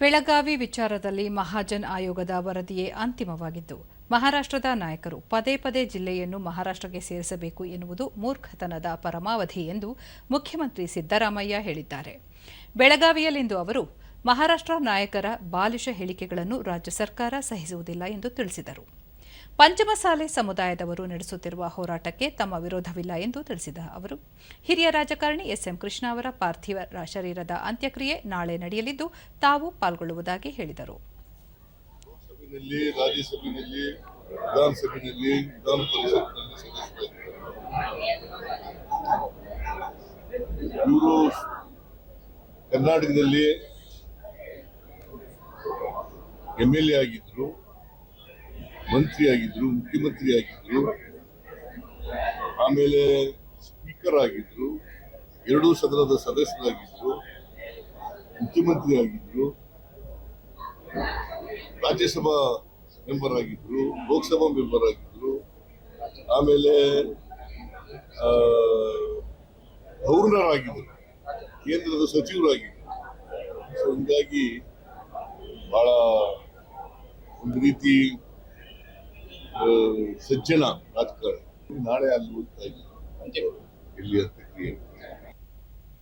ಬೆಳಗಾವಿ ವಿಚಾರದಲ್ಲಿ ಮಹಾಜನ್ ಆಯೋಗದ ವರದಿಯೇ ಅಂತಿಮವಾಗಿದ್ದು, ಮಹಾರಾಷ್ಟ್ರದ ನಾಯಕರು ಪದೇ ಪದೇ ಜಿಲ್ಲೆಯನ್ನು ಮಹಾರಾಷ್ಟ್ರಕ್ಕೆ ಸೇರಿಸಬೇಕು ಎನ್ನುವುದು ಮೂರ್ಖತನದ ಪರಮಾವಧಿ ಎಂದು ಮುಖ್ಯಮಂತ್ರಿ ಸಿದ್ದರಾಮಯ್ಯ ಹೇಳಿದ್ದಾರೆ. ಬೆಳಗಾವಿಯಲ್ಲಿಂದು ಅವರು, ಮಹಾರಾಷ್ಟ್ರ ನಾಯಕರ ಬಾಲಿಶ ಹೇಳಿಕೆಗಳನ್ನು ರಾಜ್ಯ ಸರ್ಕಾರ ಸಹಿಸುವುದಿಲ್ಲ ಎಂದು ತಿಳಿಸಿದರು. ಪಂಚಮಸಾಲೆ ಸಮುದಾಯದವರು ನಡೆಸುತ್ತಿರುವ ಹೋರಾಟಕ್ಕೆ ತಮ್ಮ ವಿರೋಧವಿಲ್ಲ ಎಂದು ತಿಳಿಸಿದ ಅವರು. ಹಿರಿಯ ರಾಜಕಾರಣಿ ಎಸ್ಎಂ ಕೃಷ್ಣ ಅವರ ಪಾರ್ಥಿವ ಶರೀರದ ಅಂತ್ಯಕ್ರಿಯೆ ನಾಳೆ ನಡೆಯಲಿದ್ದು, ತಾವು ಪಾಲ್ಗೊಳ್ಳುವುದಾಗಿ ಹೇಳಿದರು. ಕರ್ನಾಟಕದಲ್ಲಿ ಎಂ ಎಲ್ ಎ ಆಗಿದ್ರು ಮಂತ್ರಿ ಆಗಿದ್ರು ಮುಖ್ಯಮಂತ್ರಿ ಆಗಿದ್ರು ಆಮೇಲೆ ಸ್ಪೀಕರ್ ಆಗಿದ್ರು, ಎರಡೂ ಸದನದ ಸದಸ್ಯರಾಗಿದ್ರು ಮುಖ್ಯಮಂತ್ರಿ ಆಗಿದ್ರು ರಾಜ್ಯಸಭಾ ಮೆಂಬರ್ ಆಗಿದ್ರು, ಲೋಕಸಭಾ ಮೆಂಬರ್ ಆಗಿದ್ರು, ಆಮೇಲೆ ಗವರ್ನರ್ ಆಗಿದ್ರು ಕೇಂದ್ರದ ಸಚಿವರಾಗಿದ್ರು. ಸೊ ಹಿಂಗಾಗಿ ಬಹಳ ಒಂದು ರೀತಿ ಸಜ್ಜನ ರಾಜಕಾರಣಿ ನಾಳೆ ಅಲ್ಲಿ ಹೋಗ್ತಾ ಇದ್ದೀನಿ ಇಲ್ಲಿ ಅಂತ್ಯಕ್ರಿಯೆ